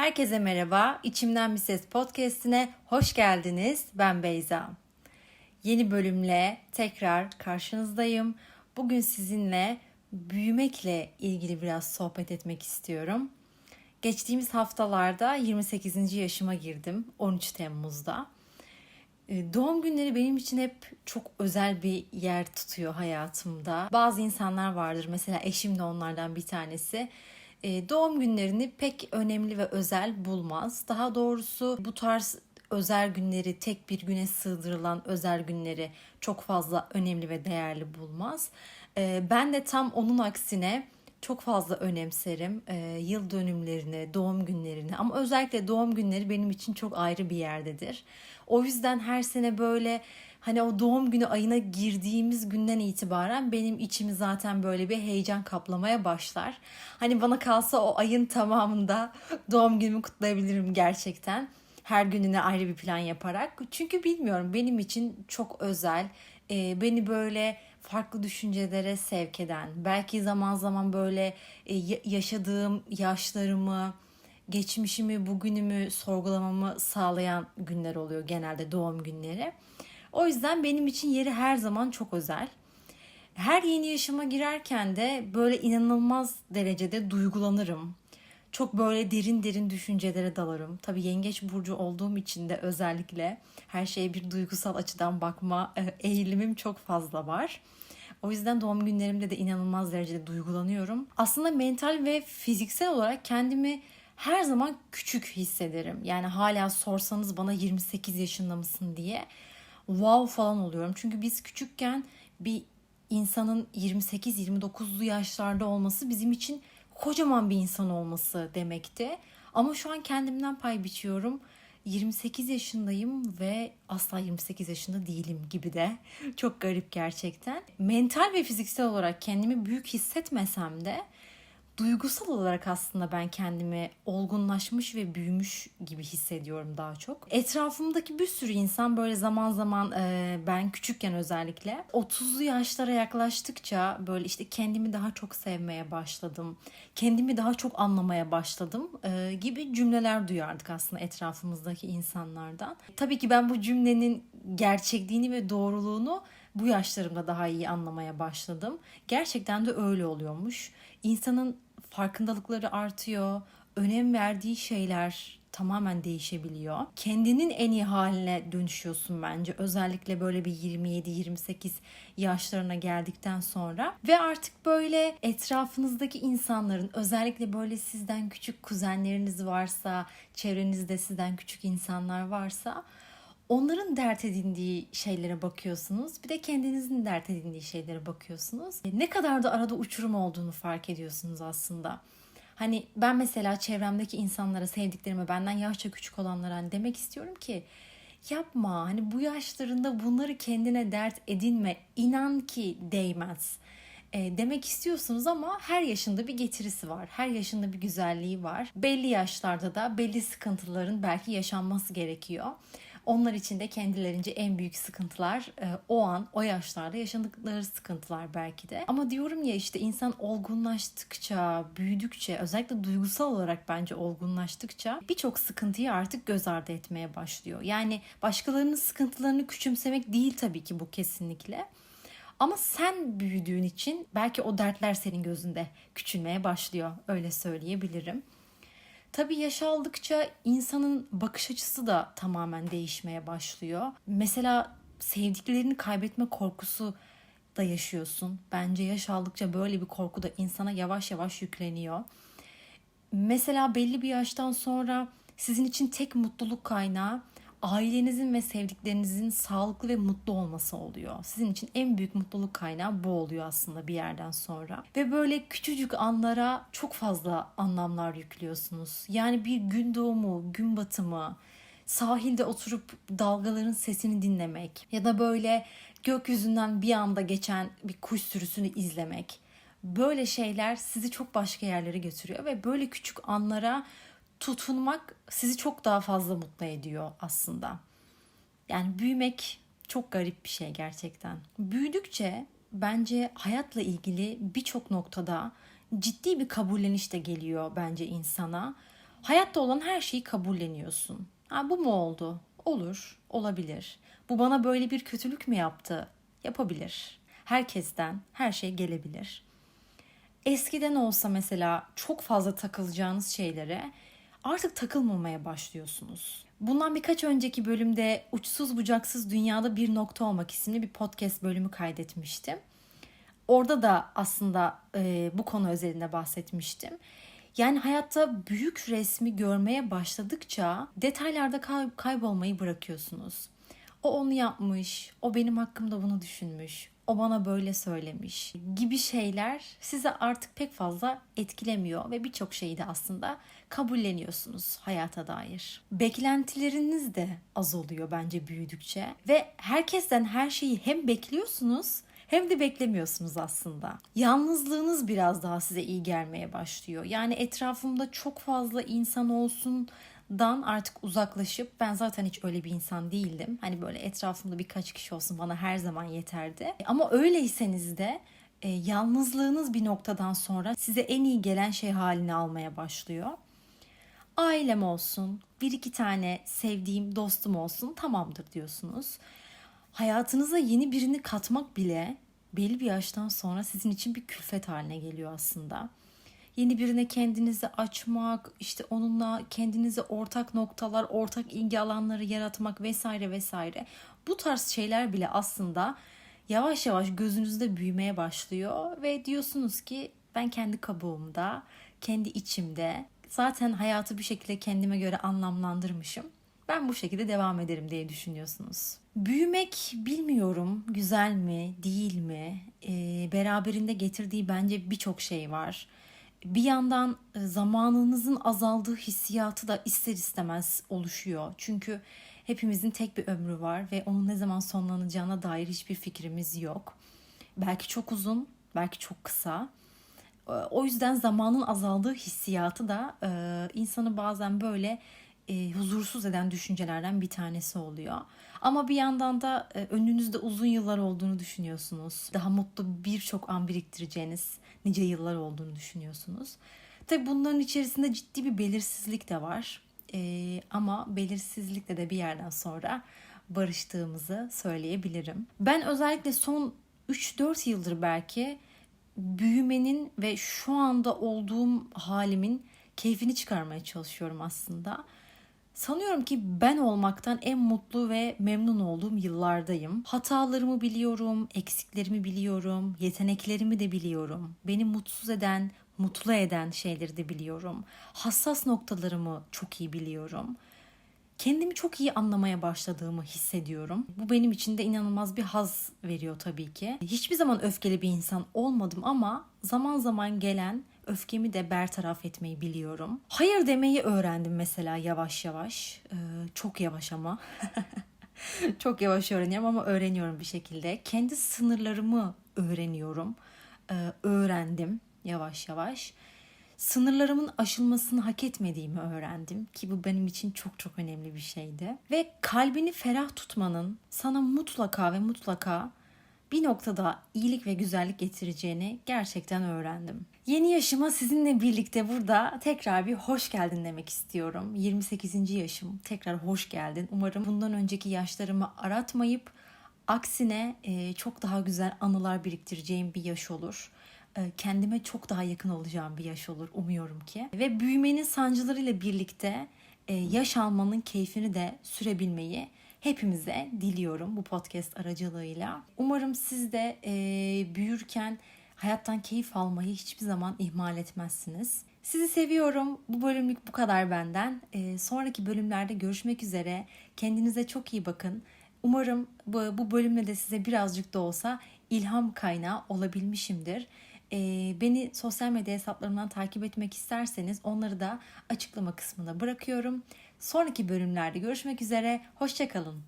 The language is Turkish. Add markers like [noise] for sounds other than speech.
Herkese merhaba. İçimden Bir Ses podcast'ine hoş geldiniz. Ben Beyza. Yeni bölümle tekrar karşınızdayım. Bugün sizinle büyümekle ilgili biraz sohbet etmek istiyorum. Geçtiğimiz haftalarda 28. yaşıma girdim 13 Temmuz'da. Ee, Doğum günleri benim için hep çok özel bir yer tutuyor hayatımda. Bazı insanlar vardır mesela eşim de onlardan bir tanesi. Ee, Doğum günlerini pek önemli ve özel bulmaz. Daha doğrusu bu tarz özel günleri tek bir güne sığdırılan özel günleri çok fazla önemli ve değerli bulmaz. Ee, Ben de tam onun aksine çok fazla önemserim ee, yıl dönümlerini, doğum günlerini ama özellikle doğum günleri benim için çok ayrı bir yerdedir. O yüzden her sene böyle hani o doğum günü ayına girdiğimiz günden itibaren benim içimi zaten böyle bir heyecan kaplamaya başlar. Hani bana kalsa o ayın tamamında doğum günümü kutlayabilirim gerçekten. Her gününe ayrı bir plan yaparak. Çünkü bilmiyorum benim için çok özel. Ee, beni böyle farklı düşüncelere sevk eden, belki zaman zaman böyle e, ya- yaşadığım yaşlarımı, geçmişimi, bugünümü sorgulamamı sağlayan günler oluyor genelde doğum günleri. O yüzden benim için yeri her zaman çok özel. Her yeni yaşıma girerken de böyle inanılmaz derecede duygulanırım. Çok böyle derin derin düşüncelere dalarım. Tabii yengeç burcu olduğum için de özellikle her şeye bir duygusal açıdan bakma e, eğilimim çok fazla var. O yüzden doğum günlerimde de inanılmaz derecede duygulanıyorum. Aslında mental ve fiziksel olarak kendimi her zaman küçük hissederim. Yani hala sorsanız bana 28 yaşında mısın diye wow falan oluyorum. Çünkü biz küçükken bir insanın 28-29'lu yaşlarda olması bizim için kocaman bir insan olması demekti. Ama şu an kendimden pay biçiyorum. 28 yaşındayım ve asla 28 yaşında değilim gibi de. [laughs] Çok garip gerçekten. Mental ve fiziksel olarak kendimi büyük hissetmesem de duygusal olarak aslında ben kendimi olgunlaşmış ve büyümüş gibi hissediyorum daha çok. Etrafımdaki bir sürü insan böyle zaman zaman e, ben küçükken özellikle 30'lu yaşlara yaklaştıkça böyle işte kendimi daha çok sevmeye başladım. Kendimi daha çok anlamaya başladım e, gibi cümleler duyardık aslında etrafımızdaki insanlardan. Tabii ki ben bu cümlenin gerçekliğini ve doğruluğunu bu yaşlarımda daha iyi anlamaya başladım. Gerçekten de öyle oluyormuş. İnsanın farkındalıkları artıyor, önem verdiği şeyler tamamen değişebiliyor. Kendinin en iyi haline dönüşüyorsun bence. Özellikle böyle bir 27-28 yaşlarına geldikten sonra ve artık böyle etrafınızdaki insanların özellikle böyle sizden küçük kuzenleriniz varsa, çevrenizde sizden küçük insanlar varsa onların dert edindiği şeylere bakıyorsunuz. Bir de kendinizin dert edindiği şeylere bakıyorsunuz. Ne kadar da arada uçurum olduğunu fark ediyorsunuz aslında. Hani ben mesela çevremdeki insanlara, sevdiklerime, benden yaşça küçük olanlara hani demek istiyorum ki yapma. Hani bu yaşlarında bunları kendine dert edinme. İnan ki değmez. E, demek istiyorsunuz ama her yaşında bir getirisi var. Her yaşında bir güzelliği var. Belli yaşlarda da belli sıkıntıların belki yaşanması gerekiyor. Onlar için de kendilerince en büyük sıkıntılar e, o an o yaşlarda yaşadıkları sıkıntılar belki de. Ama diyorum ya işte insan olgunlaştıkça, büyüdükçe özellikle duygusal olarak bence olgunlaştıkça birçok sıkıntıyı artık göz ardı etmeye başlıyor. Yani başkalarının sıkıntılarını küçümsemek değil tabii ki bu kesinlikle. Ama sen büyüdüğün için belki o dertler senin gözünde küçülmeye başlıyor. Öyle söyleyebilirim. Tabii yaş aldıkça insanın bakış açısı da tamamen değişmeye başlıyor. Mesela sevdiklerini kaybetme korkusu da yaşıyorsun. Bence yaş aldıkça böyle bir korku da insana yavaş yavaş yükleniyor. Mesela belli bir yaştan sonra sizin için tek mutluluk kaynağı ailenizin ve sevdiklerinizin sağlıklı ve mutlu olması oluyor. Sizin için en büyük mutluluk kaynağı bu oluyor aslında bir yerden sonra. Ve böyle küçücük anlara çok fazla anlamlar yüklüyorsunuz. Yani bir gün doğumu, gün batımı, sahilde oturup dalgaların sesini dinlemek ya da böyle gökyüzünden bir anda geçen bir kuş sürüsünü izlemek. Böyle şeyler sizi çok başka yerlere götürüyor ve böyle küçük anlara tutunmak sizi çok daha fazla mutlu ediyor aslında. Yani büyümek çok garip bir şey gerçekten. Büyüdükçe bence hayatla ilgili birçok noktada ciddi bir kabulleniş de geliyor bence insana. Hayatta olan her şeyi kabulleniyorsun. Ha, bu mu oldu? Olur, olabilir. Bu bana böyle bir kötülük mü yaptı? Yapabilir. Herkesten her şey gelebilir. Eskiden olsa mesela çok fazla takılacağınız şeylere artık takılmamaya başlıyorsunuz. Bundan birkaç önceki bölümde Uçsuz Bucaksız Dünyada Bir Nokta Olmak isimli bir podcast bölümü kaydetmiştim. Orada da aslında e, bu konu özelinde bahsetmiştim. Yani hayatta büyük resmi görmeye başladıkça detaylarda kay- kaybolmayı bırakıyorsunuz. O onu yapmış, o benim hakkımda bunu düşünmüş, o bana böyle söylemiş gibi şeyler size artık pek fazla etkilemiyor ve birçok şeyi de aslında kabulleniyorsunuz hayata dair. Beklentileriniz de az oluyor bence büyüdükçe ve herkesten her şeyi hem bekliyorsunuz hem de beklemiyorsunuz aslında. Yalnızlığınız biraz daha size iyi gelmeye başlıyor. Yani etrafımda çok fazla insan olsun dan artık uzaklaşıp ben zaten hiç öyle bir insan değildim. Hani böyle etrafımda birkaç kişi olsun bana her zaman yeterdi. Ama öyleyseniz de e, yalnızlığınız bir noktadan sonra size en iyi gelen şey haline almaya başlıyor. Ailem olsun, bir iki tane sevdiğim dostum olsun tamamdır diyorsunuz. Hayatınıza yeni birini katmak bile belli bir yaştan sonra sizin için bir külfet haline geliyor aslında yeni birine kendinizi açmak, işte onunla kendinize ortak noktalar, ortak ilgi alanları yaratmak vesaire vesaire. Bu tarz şeyler bile aslında yavaş yavaş gözünüzde büyümeye başlıyor ve diyorsunuz ki ben kendi kabuğumda, kendi içimde zaten hayatı bir şekilde kendime göre anlamlandırmışım. Ben bu şekilde devam ederim diye düşünüyorsunuz. Büyümek bilmiyorum güzel mi, değil mi? Ee, beraberinde getirdiği bence birçok şey var bir yandan e, zamanınızın azaldığı hissiyatı da ister istemez oluşuyor. Çünkü hepimizin tek bir ömrü var ve onun ne zaman sonlanacağına dair hiçbir fikrimiz yok. Belki çok uzun, belki çok kısa. E, o yüzden zamanın azaldığı hissiyatı da e, insanı bazen böyle huzursuz eden düşüncelerden bir tanesi oluyor. Ama bir yandan da önünüzde uzun yıllar olduğunu düşünüyorsunuz. Daha mutlu birçok an biriktireceğiniz, nice yıllar olduğunu düşünüyorsunuz. Tabi bunların içerisinde ciddi bir belirsizlik de var. Ee, ama belirsizlikle de bir yerden sonra barıştığımızı söyleyebilirim. Ben özellikle son 3-4 yıldır belki büyümenin ve şu anda olduğum halimin keyfini çıkarmaya çalışıyorum aslında. Sanıyorum ki ben olmaktan en mutlu ve memnun olduğum yıllardayım. Hatalarımı biliyorum, eksiklerimi biliyorum, yeteneklerimi de biliyorum. Beni mutsuz eden, mutlu eden şeyleri de biliyorum. Hassas noktalarımı çok iyi biliyorum. Kendimi çok iyi anlamaya başladığımı hissediyorum. Bu benim için de inanılmaz bir haz veriyor tabii ki. Hiçbir zaman öfkeli bir insan olmadım ama zaman zaman gelen öfkemi de bertaraf etmeyi biliyorum. Hayır demeyi öğrendim mesela yavaş yavaş. Ee, çok yavaş ama. [laughs] çok yavaş öğreniyorum ama öğreniyorum bir şekilde. Kendi sınırlarımı öğreniyorum. Ee, öğrendim yavaş yavaş. Sınırlarımın aşılmasını hak etmediğimi öğrendim ki bu benim için çok çok önemli bir şeydi. Ve kalbini ferah tutmanın sana mutlaka ve mutlaka bir noktada iyilik ve güzellik getireceğini gerçekten öğrendim. Yeni yaşıma sizinle birlikte burada tekrar bir hoş geldin demek istiyorum. 28. yaşım tekrar hoş geldin. Umarım bundan önceki yaşlarımı aratmayıp aksine e, çok daha güzel anılar biriktireceğim bir yaş olur e, kendime çok daha yakın olacağım bir yaş olur umuyorum ki. Ve büyümenin sancılarıyla birlikte e, yaş almanın keyfini de sürebilmeyi hepimize diliyorum bu podcast aracılığıyla. Umarım siz de e, büyürken hayattan keyif almayı hiçbir zaman ihmal etmezsiniz. Sizi seviyorum. Bu bölümlük bu kadar benden. E, sonraki bölümlerde görüşmek üzere. Kendinize çok iyi bakın. Umarım bu, bu bölümle de size birazcık da olsa ilham kaynağı olabilmişimdir. Ee, beni sosyal medya hesaplarımdan takip etmek isterseniz onları da açıklama kısmına bırakıyorum. Sonraki bölümlerde görüşmek üzere. Hoşçakalın.